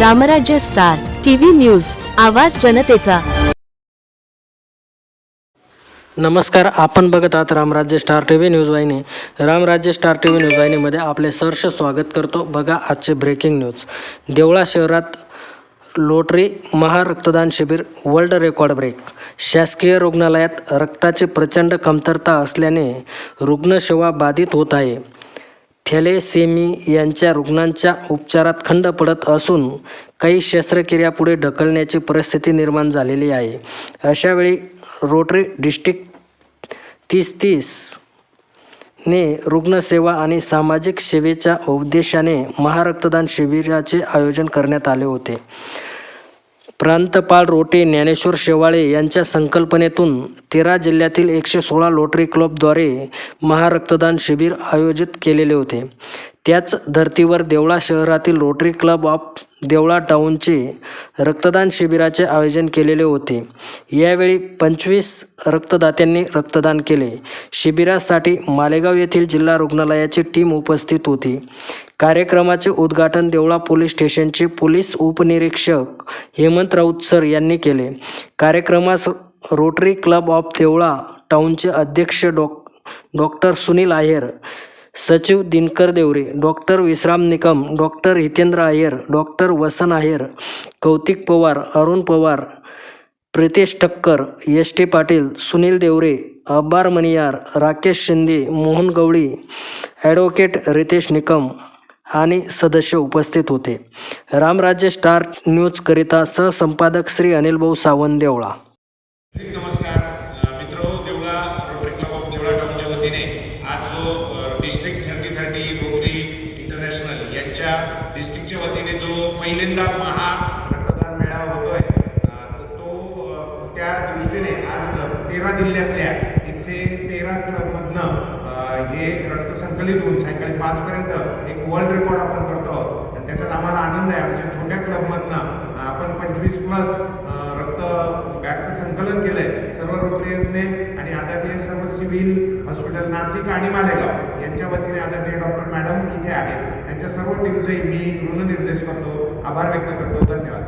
रामराज्य star TV news आवाज जनतेचा. नमस्कार आपण बघत आहात Ramrajya star T V news वाहिनी. Ramrajya star T V news वाहिनीमध्ये आपले सहर्ष स्वागत करतो. बघा आजचे ब्रेकिंग न्यूज देवळा शहरात लोटरी महारक्तदान शिबिर वर्ल्ड रेकॉर्ड ब्रेक. शासकीय रुग्णालयात रक्ताची प्रचंड कमतरता असल्याने रुग्णसेवा बाधित होत आहे. थॅलेसेमी यांच्या रुग्णांच्या उपचारात खंड पडत असून काही शस्त्रक्रिया ढकलण्याची परिस्थिती निर्माण झालेली आहे. अशावेळी रोटरी डिस्ट्रिक्ट तीस तीस ने रुग्णसेवा आणि सामाजिक सेवेच्या उद्देशाने महारक्तदान शिबिराचे आयोजन करण्यात आले होते. प्रांतपाल रोटे ज्ञानेश्वर शेवाळे यांच्या संकल्पनेतून तेरा जिल्ह्यातील एकशे सोळा लोटरी क्लबद्वारे महारक्तदान शिबिर आयोजित केलेले होते. त्याच धर्तीवर देवळा शहरातील रोटरी क्लब ऑफ देवळा टाऊनचे रक्तदान शिबिराचे आयोजन केलेले होते. यावेळी पंचवीस रक्तदात्यांनी रक्तदान केले. शिबिरासाठी मालेगाव येथील जिल्हा रुग्णालयाची टीम उपस्थित होती. कार्यक्रमाचे उद्घाटन देवळा पोलीस स्टेशनचे पोलीस उपनिरीक्षक हेमंत राऊत सर यांनी केले. कार्यक्रमास रोटरी क्लब ऑफ देवळा टाऊनचे अध्यक्ष डॉ डॉक्टर सुनील आहेर सचिव Dinkar Devre doctor Vishram Nikam doctor Hitendra Iyer doctor Vasan Iyer Kautik Pawar Arun Pawar Pritesh Thakkar S T Patil Sunil Devre Abbar Maniyar Rakesh Shinde Mohan Gawli advocate Ritesh Nikam आणि सदस्य उपस्थित होते. Ramrajya star न्यूजकरिता सहसंपादक श्री अनिलभाऊ सावंत देवळा. नमस्कार. International यांच्या डिस्ट्रिक्टच्या वतीने जो पहिल्यांदा महा रक्तदान मेळावा होतोय तर तो त्या दृष्टीने आज तेरा जिल्ह्यातल्या एकशे तेरा क्लबमधनं हे रक्त संकलित होऊन सायंकाळी पाचपर्यंत एक वर्ल्ड रेकॉर्ड आपण करतो आणि त्याच्यात आम्हाला आनंद आहे. आमच्या छोट्या क्लबमधनं आपण पंचवीस प्लस रक्त बॅगचं संकलन केलंय. सर्व रोटरीजने आणि आदरणीय सर्व सिव्हिल हॉस्पिटल नाशिक आणि मालेगाव यांच्या वतीने आदरणीय डॉक्टर मॅडम इथे आहेत. त्यांच्या सर्व टीमचे मी ऋणनिर्देश करतो. आभार व्यक्त करतो. धन्यवाद.